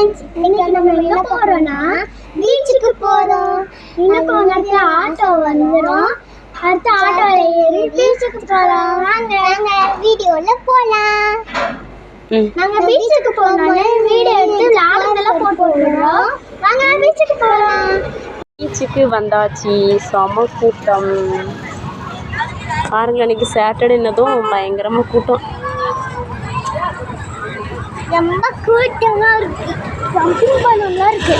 Friends இன்னைக்கு நம்ம எங்க போறோம்னா பீச்சுக்கு போறோம். இன்னும் கொஞ்ச நேரத்துல ஆட்டோ வந்துரும். அடுத்த ஆட்டோல ஏறி பீச்சுக்கு போறோம். வாங்க வாங்க வீடியோல போலாம். நாங்க பீச்சுக்கு போனோம்னே வீடியோ எடுத்து லாகெல்லாம் போட்டு விடுறோம். வாங்க பீச்சுக்கு போறோம் பீச்சுக்கு வந்தாச்சு. செம கூட்டம். பாருங்க அன்னைக்கு சாட்டர்டேனதும் பயங்கரமாக கூட்டம். ரொம்ப கூட்டமா இருக்கு. ஜம்பிங் பலூன்லாம் இருக்கு.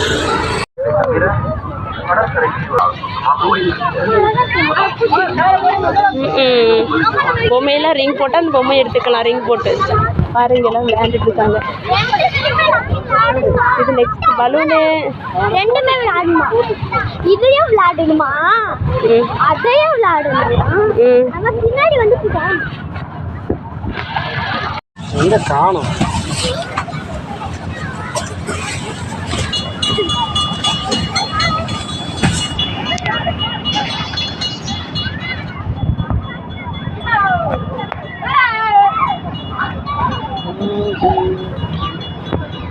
ம்ம். பொம்மையெல்லாம் ரிங் போட்டால் அந்த பொம்மை எடுத்துக்கலாம் ரிங் போட்டு. பாருங்க எல்லாம் விளையாண்டுட்டு இருக்காங்க. இது நெக்ஸ்ட் பலூனு. ரெண்டுமே விளையாடணுமா? இதையும் விளையாடணுமா? அதையும் விளையாடணுமா? பின்னாடி வந்து எங்க காணும்?